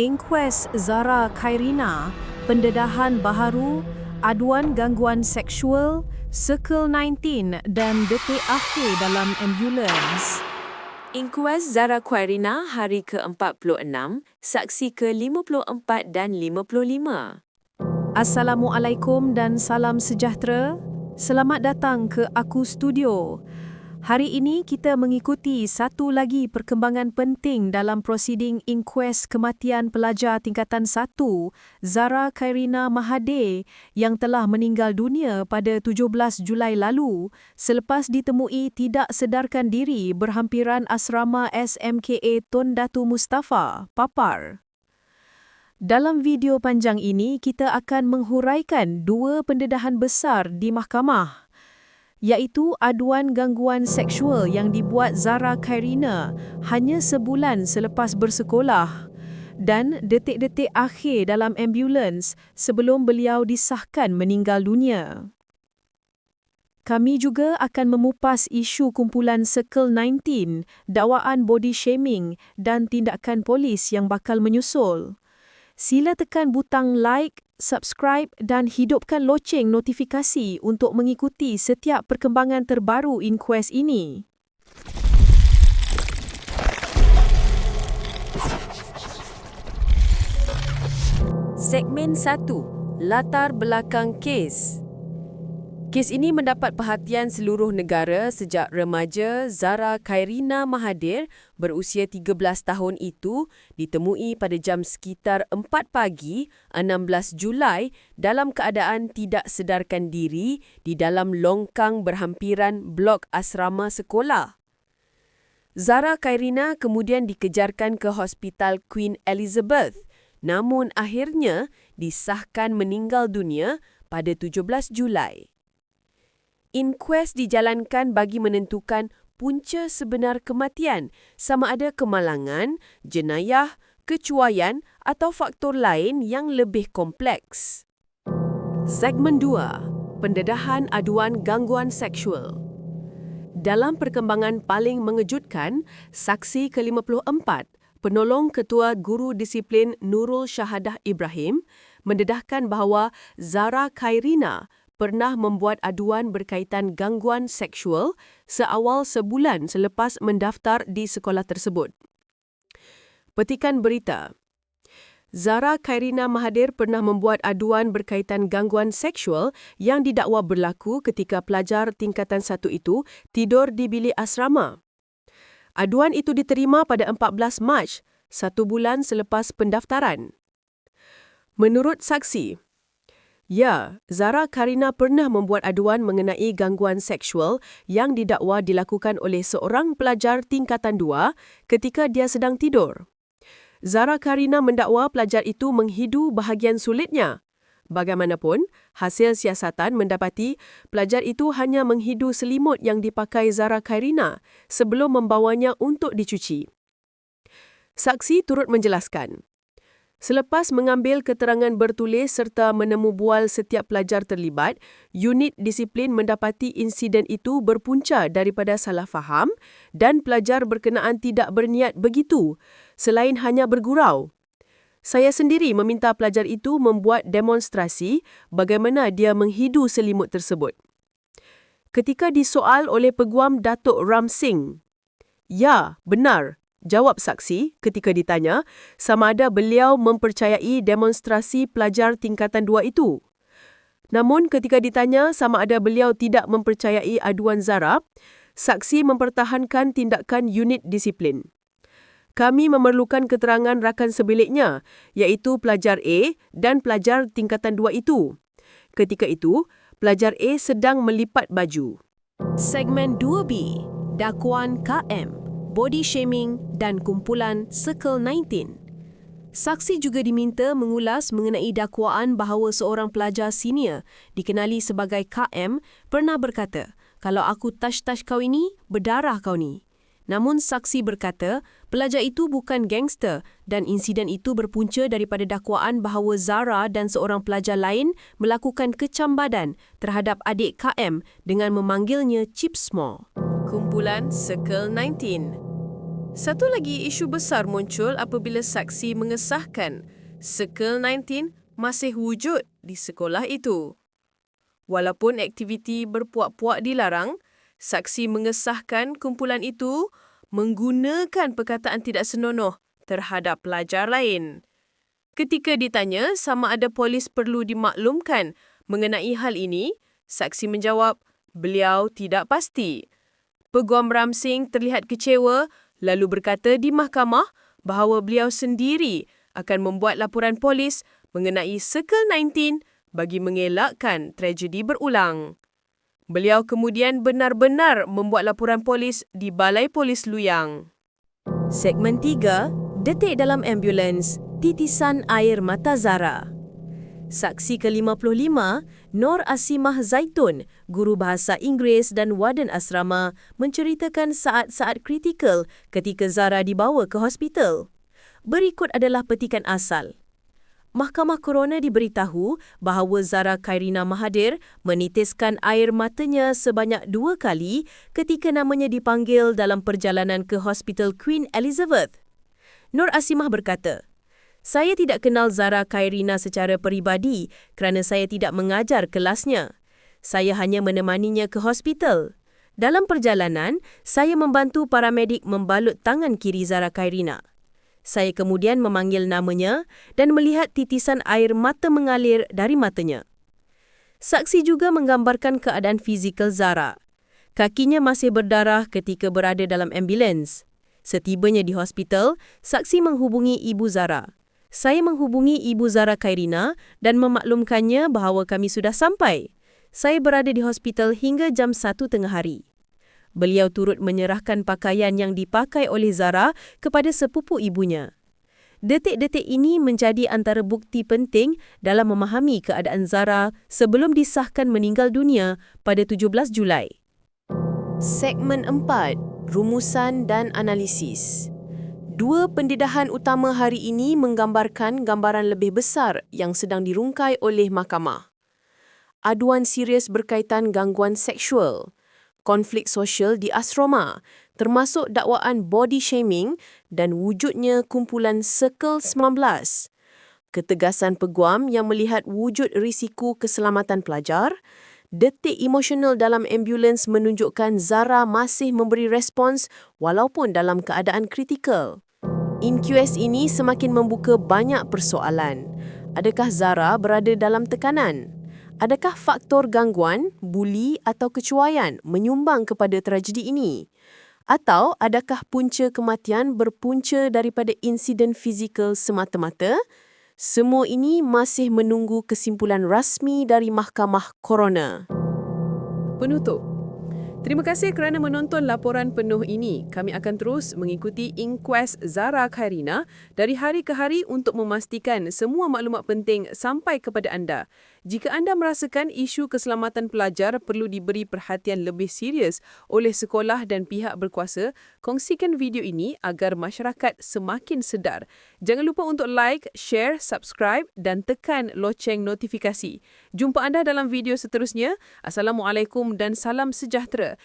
Inquest Zara Khairina, pendedahan baharu, aduan gangguan seksual, Circle 19 dan detik akhir dalam ambulans. Inkuas Zara Khairina hari ke-46, saksi ke-54 dan 55. Assalamualaikum dan salam sejahtera. Selamat datang ke Aku Studio. Hari ini kita mengikuti satu lagi perkembangan penting dalam prosiding inquest kematian pelajar tingkatan 1 Zara Khairina Mahathir yang telah meninggal dunia pada 17 Julai lalu selepas ditemui tidak sedarkan diri berhampiran asrama SMKA Tun Datu Mustafa, Papar. Dalam video panjang ini, kita akan menghuraikan dua pendedahan besar di mahkamah iaitu aduan gangguan seksual yang dibuat Zara Khairina hanya sebulan selepas bersekolah dan detik-detik akhir dalam ambulans sebelum beliau disahkan meninggal dunia. Kami juga akan memupas isu kumpulan Circle 19, dakwaan body shaming dan tindakan polis yang bakal menyusul. Sila tekan butang like, subscribe dan hidupkan loceng notifikasi untuk mengikuti setiap perkembangan terbaru Inquest ini. Segmen 1. Latar belakang kes. Kes ini mendapat perhatian seluruh negara sejak remaja Zara Khairina Mahathir berusia 13 tahun itu ditemui pada jam sekitar 4 pagi 16 Julai dalam keadaan tidak sedarkan diri di dalam longkang berhampiran blok asrama sekolah. Zara Khairina kemudian dikejarkan ke Hospital Queen Elizabeth namun akhirnya disahkan meninggal dunia pada 17 Julai. Inquest dijalankan bagi menentukan punca sebenar kematian sama ada kemalangan, jenayah, kecuaian atau faktor lain yang lebih kompleks. Segmen 2. Pendedahan aduan gangguan seksual. Dalam perkembangan paling mengejutkan, saksi ke-54, penolong ketua guru disiplin Nurul Syahadah Ibrahim, mendedahkan bahawa Zara Khairina pernah membuat aduan berkaitan gangguan seksual seawal sebulan selepas mendaftar di sekolah tersebut. Petikan berita Zara Khairina Mahathir pernah membuat aduan berkaitan gangguan seksual yang didakwa berlaku ketika pelajar tingkatan satu itu tidur di bilik asrama. Aduan itu diterima pada 14 Mac, satu bulan selepas pendaftaran. Menurut saksi, Ya, Zara Karina pernah membuat aduan mengenai gangguan seksual yang didakwa dilakukan oleh seorang pelajar tingkatan dua ketika dia sedang tidur. Zara Karina mendakwa pelajar itu menghidu bahagian sulitnya. Bagaimanapun, hasil siasatan mendapati pelajar itu hanya menghidu selimut yang dipakai Zara Karina sebelum membawanya untuk dicuci. Saksi turut menjelaskan, Selepas mengambil keterangan bertulis serta menemu bual setiap pelajar terlibat, unit disiplin mendapati insiden itu berpunca daripada salah faham dan pelajar berkenaan tidak berniat begitu, selain hanya bergurau. Saya sendiri meminta pelajar itu membuat demonstrasi bagaimana dia menghidu selimut tersebut. Ketika disoal oleh peguam Datuk Ram Singh, Ya, benar, Jawab saksi ketika ditanya sama ada beliau mempercayai demonstrasi pelajar tingkatan dua itu. Namun ketika ditanya sama ada beliau tidak mempercayai aduan Zara, saksi mempertahankan tindakan unit disiplin. Kami memerlukan keterangan rakan sebiliknya, iaitu pelajar A dan pelajar tingkatan dua itu. Ketika itu, pelajar A sedang melipat baju. Segmen 2B, Dakwaan KM body shaming dan kumpulan Circle 19. Saksi juga diminta mengulas mengenai dakwaan bahawa seorang pelajar senior dikenali sebagai KM pernah berkata, kalau aku touch-touch kau ini, berdarah kau ni. Namun saksi berkata, pelajar itu bukan gangster dan insiden itu berpunca daripada dakwaan bahawa Zara dan seorang pelajar lain melakukan kecam badan terhadap adik KM dengan memanggilnya Chip Small. Kumpulan Circle 19 Satu lagi isu besar muncul apabila saksi mengesahkan Circle 19 masih wujud di sekolah itu. Walaupun aktiviti berpuak-puak dilarang, saksi mengesahkan kumpulan itu menggunakan perkataan tidak senonoh terhadap pelajar lain. Ketika ditanya sama ada polis perlu dimaklumkan mengenai hal ini, saksi menjawab beliau tidak pasti. Peguam Ramsing terlihat kecewa lalu berkata di mahkamah bahawa beliau sendiri akan membuat laporan polis mengenai Circle 19 bagi mengelakkan tragedi berulang. Beliau kemudian benar-benar membuat laporan polis di Balai Polis Luyang. Segmen 3, detik dalam ambulans, titisan air mata Zara. Saksi ke-55, Nor Asimah Zaitun, guru bahasa Inggeris dan warden asrama, menceritakan saat-saat kritikal ketika Zara dibawa ke hospital. Berikut adalah petikan asal. Mahkamah Korona diberitahu bahawa Zara Khairina Mahathir menitiskan air matanya sebanyak dua kali ketika namanya dipanggil dalam perjalanan ke Hospital Queen Elizabeth. Nur Asimah berkata, saya tidak kenal Zara Khairina secara peribadi kerana saya tidak mengajar kelasnya. Saya hanya menemaninya ke hospital. Dalam perjalanan, saya membantu paramedik membalut tangan kiri Zara Khairina. Saya kemudian memanggil namanya dan melihat titisan air mata mengalir dari matanya. Saksi juga menggambarkan keadaan fizikal Zara. Kakinya masih berdarah ketika berada dalam ambulans. Setibanya di hospital, saksi menghubungi Ibu Zara. Saya menghubungi Ibu Zara Khairina dan memaklumkannya bahawa kami sudah sampai. Saya berada di hospital hingga jam 1 tengah hari. Beliau turut menyerahkan pakaian yang dipakai oleh Zara kepada sepupu ibunya. Detik-detik ini menjadi antara bukti penting dalam memahami keadaan Zara sebelum disahkan meninggal dunia pada 17 Julai. Segmen 4, Rumusan dan Analisis. Dua pendedahan utama hari ini menggambarkan gambaran lebih besar yang sedang dirungkai oleh mahkamah. Aduan serius berkaitan gangguan seksual konflik sosial di asrama, termasuk dakwaan body shaming dan wujudnya kumpulan Circle 19. Ketegasan peguam yang melihat wujud risiko keselamatan pelajar, detik emosional dalam ambulans menunjukkan Zara masih memberi respons walaupun dalam keadaan kritikal. InQS ini semakin membuka banyak persoalan. Adakah Zara berada dalam tekanan? Adakah faktor gangguan, buli atau kecuaian menyumbang kepada tragedi ini? Atau adakah punca kematian berpunca daripada insiden fizikal semata-mata? Semua ini masih menunggu kesimpulan rasmi dari Mahkamah Korona. Penutup Terima kasih kerana menonton laporan penuh ini. Kami akan terus mengikuti inquest Zara Khairina dari hari ke hari untuk memastikan semua maklumat penting sampai kepada anda. Jika anda merasakan isu keselamatan pelajar perlu diberi perhatian lebih serius oleh sekolah dan pihak berkuasa, kongsikan video ini agar masyarakat semakin sedar. Jangan lupa untuk like, share, subscribe dan tekan loceng notifikasi. Jumpa anda dalam video seterusnya. Assalamualaikum dan salam sejahtera